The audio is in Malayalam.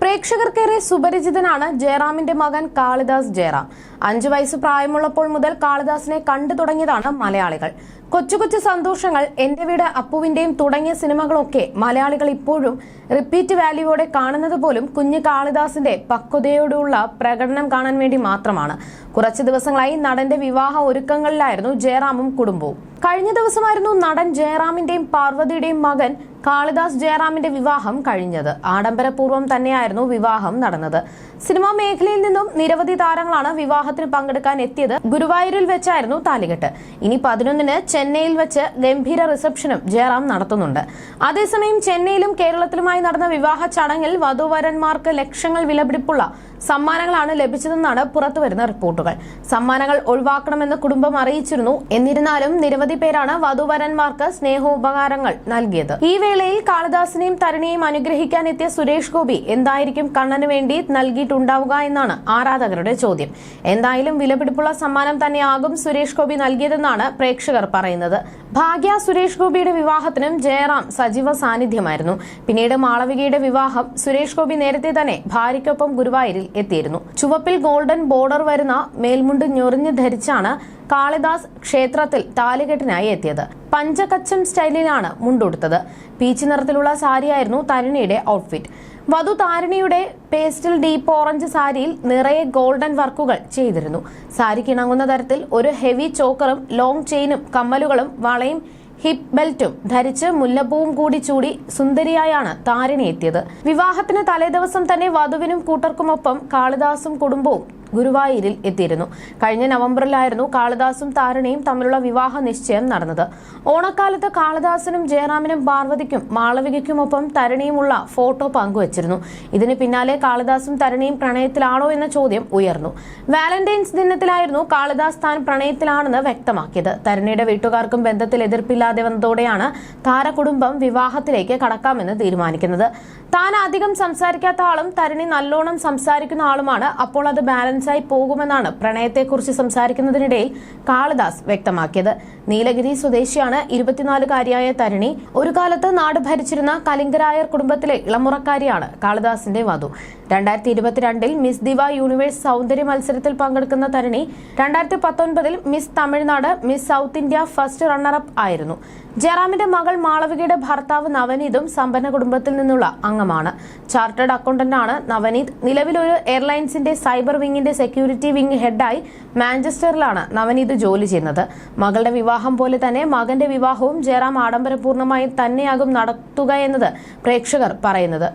പ്രേക്ഷകർക്കേറെ സുപരിചിതനാണ് ജയറാമിന്റെ മകൻ കാളിദാസ് ജയറാം. അഞ്ചു വയസ്സ് പ്രായമുള്ളപ്പോൾ മുതൽ കാളിദാസിനെ കണ്ടു തുടങ്ങിയതാണ് മലയാളികൾ. കൊച്ചു കൊച്ചു സന്തോഷങ്ങൾ എന്റെ വീട് അപ്പുവിന്റെയും തുടങ്ങിയ സിനിമകളൊക്കെ മലയാളികൾ ഇപ്പോഴും റിപ്പീറ്റ് വാല്യൂയോടെ കാണുന്നത് പോലും കുഞ്ഞു കാളിദാസിന്റെ പക്വതയോടുള്ള പ്രകടനം കാണാൻ വേണ്ടി മാത്രമാണ്. കുറച്ചു ദിവസങ്ങളായി നടന്റെ വിവാഹ ഒരുക്കങ്ങളിലായിരുന്നു ജയറാമും കുടുംബവും. കഴിഞ്ഞ ദിവസമായിരുന്നു നടൻ ജയറാമിന്റെയും പാർവതിയുടെയും മകൻ കാളിദാസ് ജയറാമിന്റെ വിവാഹം കഴിഞ്ഞത്. ആഡംബരപൂർവം തന്നെയായിരുന്നു വിവാഹം നടന്നത്. സിനിമാ മേഖലയിൽ നിന്നും നിരവധി താരങ്ങളാണ് വിവാഹത്തിന് പങ്കെടുക്കാൻ എത്തിയത് ഗുരുവായൂരിൽ വെച്ചായിരുന്നു താലികെട്ട്. ഇനി പതിനൊന്നിന് ചെന്നൈയിൽ വെച്ച് ഗംഭീര റിസപ്ഷനും ജയറാം നടത്തുന്നുണ്ട്. അതേസമയം ചെന്നൈയിലും കേരളത്തിലുമായി നടന്ന വിവാഹ ചടങ്ങിൽ വധുവരന്മാർക്ക് ലക്ഷങ്ങൾ വിലപിടിപ്പുള്ള സമ്മാനങ്ങളാണ് ലഭിച്ചതെന്നാണ് പുറത്തുവരുന്ന റിപ്പോർട്ടുകൾ. സമ്മാനങ്ങൾ ഒഴിവാക്കണമെന്ന് കുടുംബം അറിയിച്ചിരുന്നു. എന്നിരുന്നാലും നിരവധി പേരാണ് വധുവരന്മാർക്ക് സ്നേഹോപകാരങ്ങൾ നൽകിയത്. ഈ വേളയിൽ കാളിദാസിനെയും തരുണിയെയും അനുഗ്രഹിക്കാൻ എത്തിയ സുരേഷ് ഗോപി എന്തായിരിക്കും കണ്ണന് വേണ്ടി നൽകിയിട്ടുണ്ടാവുക എന്നാണ് ആരാധകരുടെ ചോദ്യം. എന്തായാലും വിലപിടിപ്പുള്ള സമ്മാനം തന്നെയാകും സുരേഷ് ഗോപി നൽകിയതെന്നാണ് പ്രേക്ഷകർ പറയുന്നത്. ഭാഗ്യ സുരേഷ് ഗോപിയുടെ വിവാഹത്തിനും ജയറാം സജീവ സാന്നിധ്യമായിരുന്നു. പിന്നീട് മാളവികയുടെ വിവാഹം സുരേഷ് ഗോപി നേരത്തെ തന്നെ ഭാര്യയ്ക്കൊപ്പം ഗുരുവായൂരിൽ എത്തിയിരുന്നു. ചുവപ്പിൽ ഗോൾഡൻ ബോർഡർ വരുന്ന മേൽമുണ്ട് ഞൊറിഞ്ഞ് ധരിച്ചാണ് കാളിദാസ് ക്ഷേത്രത്തിൽ താലികെട്ടിനായി എത്തിയത്. പഞ്ചകച്ചം സ്റ്റൈലിലാണ് മുണ്ടുടുത്തത് പീച്ച് നിറത്തിലുള്ള സാരിയായിരുന്നു തരുണിയുടെ ഔട്ട്ഫിറ്റ് വധു താരിണിയുടെ പേസ്റ്റൽ ഡീപ്പ് ഓറഞ്ച് സാരിയിൽ നിറയെ ഗോൾഡൻ വർക്കുകൾ ചെയ്തിരുന്നു. സാരിക്ക് ഇണങ്ങുന്ന തരത്തിൽ ഒരു ഹെവി ചോക്കറും ലോങ് ചെയിനും കമ്മലുകളും വളയും ഹിപ്പ് ബെൽറ്റും ധരിച്ച് മുല്ലപ്പൂവും കൂടി ചൂടി സുന്ദരിയായാണ് താരിണി എത്തിയത്. വിവാഹത്തിന് തലേദിവസം തന്നെ വധുവിനും കൂട്ടർക്കുമൊപ്പം കാളിദാസും കുടുംബവും ഗുരുവായൂരിൽ എത്തിയിരുന്നു. കഴിഞ്ഞ നവംബറിലായിരുന്നു കാളിദാസും താരണയും തമ്മിലുള്ള വിവാഹ നിശ്ചയം നടന്നത്. ഓണക്കാലത്ത് കാളിദാസിനും ജയറാമിനും പാർവതിക്കും മാളവികയ്ക്കുമൊപ്പം തരണിയുമുള്ള ഫോട്ടോ പങ്കുവച്ചിരുന്നു. ഇതിന് പിന്നാലെ കാളിദാസും തരണിയും പ്രണയത്തിലാണോ എന്ന ചോദ്യം ഉയർന്നു. വാലന്റൈൻസ് ദിനത്തിലായിരുന്നു കാളിദാസ് താൻ പ്രണയത്തിലാണെന്ന് വ്യക്തമാക്കിയത്. തരണിയുടെ വീട്ടുകാർക്കും ബന്ധത്തിൽ എതിർപ്പില്ലാതെ വന്നതോടെയാണ് താരകുടുംബം വിവാഹത്തിലേക്ക് കടക്കാമെന്ന് തീരുമാനിക്കുന്നത്. താൻ അധികം സംസാരിക്കാത്ത ആളും തരണി നല്ലോണം സംസാരിക്കുന്ന ആളുമാണ്. അപ്പോൾ അത് ബാലൻസായി പോകുമെന്നാണ് പ്രണയത്തെക്കുറിച്ച് സംസാരിക്കുന്നതിനിടയിൽ കാളിദാസ് വ്യക്തമാക്കിയത്. നീലഗിരി സ്വദേശിയാണ് ഇരുപത്തിനാലുകാരിയായ തരണി. ഒരു കാലത്ത് നാട് ഭരിച്ചിരുന്ന കലിംഗരായർ കുടുംബത്തിലെ ഇളമുറക്കാരിയാണ് കാളിദാസിന്റെ വധു. രണ്ടായിരത്തി ഇരുപത്തിരണ്ടിൽ മിസ് ദിവ യൂണിവേഴ്സ് സൗന്ദര്യ മത്സരത്തിൽ പങ്കെടുക്കുന്ന തരണി രണ്ടായിരത്തി പത്തൊൻപതിൽ Miss Tamil Nadu Miss south India first runner up ആയിരുന്നു. ജയറാമിന്റെ മകൾ മാളവികയുടെ ഭർത്താവ് നവനീതും സമ്പന്ന കുടുംബത്തിൽ നിന്നുള്ള അംഗമാണ്. ചാർട്ടേഡ് അക്കൗണ്ടന്റാണ് നവനീത്. നിലവിൽ ഒരു എയർലൈൻസിന്റെ സൈബർ വിങ്ങിന്റെ സെക്യൂരിറ്റി വിങ് ഹെഡായി മാഞ്ചസ്റ്ററിലാണ് നവനീത് ജോലി ചെയ്യുന്നത്. മകളുടെ വിവാഹം പോലെ തന്നെ മകന്റെ വിവാഹവും ജയറാം ആഡംബരപൂർണമായി തന്നെയാകും നടത്തുക എന്നത് പ്രേക്ഷകർ പറയുന്നത്.